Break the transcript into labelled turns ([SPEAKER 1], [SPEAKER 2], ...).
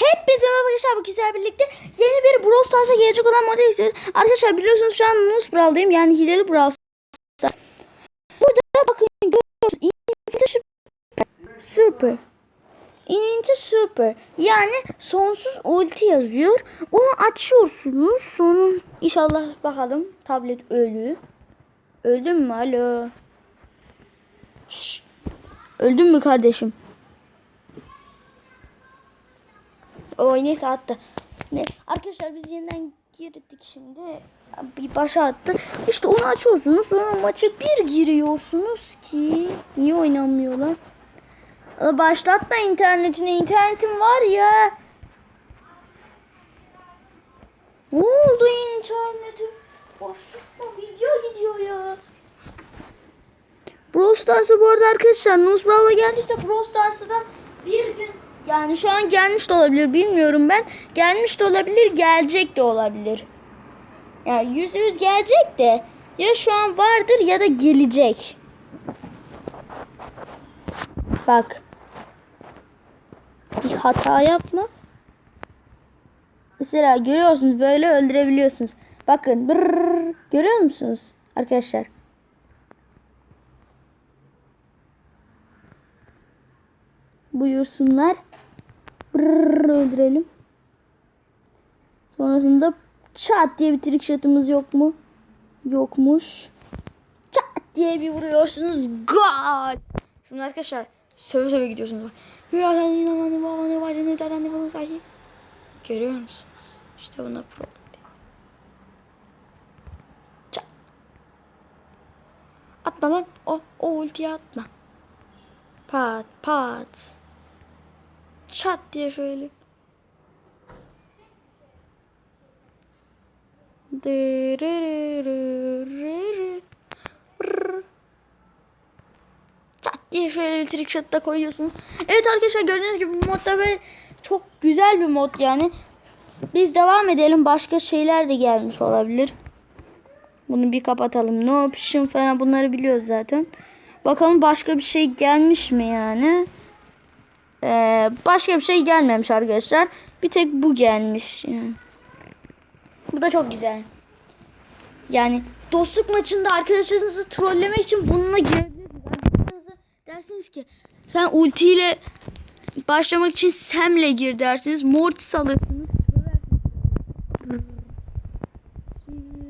[SPEAKER 1] Hepinize merhaba arkadaşlar bu güzel birlikte yeni bir Brawl Stars'a gelecek olan moda istiyoruz. Arkadaşlar biliyorsunuz şu an Nus Brawl'dayım yani hileli Brawl Stars. Burada bakın görüyorsunuz. Infinity Super. Super. Infinity Super. Yani sonsuz ulti yazıyor. Onu açıyorsunuz. Sonra inşallah bakalım tablet ölü. Öldün mü? Alo. Şşt. Öldün mü kardeşim? O neyse attı. Ne? Arkadaşlar biz yeniden girdik şimdi. Bir başa attı. İşte onu açıyorsunuz. Sonra maça bir giriyorsunuz ki. Niye oynanmıyorlar? Ama Başlatma internetine. İnternetim var ya. Ne oldu internetim? Başlatma video gidiyor ya. Brawl Stars'a bu arada arkadaşlar Nuz Brawl'a geldiyse Brawl Stars'a da bir gün yani şu an gelmiş de olabilir bilmiyorum ben. Gelmiş de olabilir gelecek de olabilir. Yani yüzde yüz gelecek de ya şu an vardır ya da gelecek. Bak. Bir hata yapma. Mesela görüyorsunuz böyle öldürebiliyorsunuz. Bakın brrr, görüyor musunuz arkadaşlar? Buyursunlar. Brrr, öldürelim. Sonrasında çat diye bir trick shot'ımız yok mu? Yokmuş. Çat diye bir vuruyorsunuz. Gol. Şimdi arkadaşlar söve söve gidiyorsunuz. Bak. Görüyor musunuz? İşte buna pro. Çat. Atma lan. O, o ultiyi atma. Pat pat. Çat diye şöyle. Çat diye şöyle trick shot da koyuyorsunuz. Evet arkadaşlar gördüğünüz gibi bu modda böyle çok güzel bir mod yani. Biz devam edelim. Başka şeyler de gelmiş olabilir. Bunu bir kapatalım. No option falan bunları biliyoruz zaten. Bakalım başka bir şey gelmiş mi yani? Ee, başka bir şey gelmemiş arkadaşlar. Bir tek bu gelmiş. Bu da çok güzel. Yani dostluk maçında arkadaşlarınızı trollemek için bununla girebilirsiniz. Dersiniz ki sen ultiyle başlamak için Sam'le gir dersiniz. Mortis alırsınız.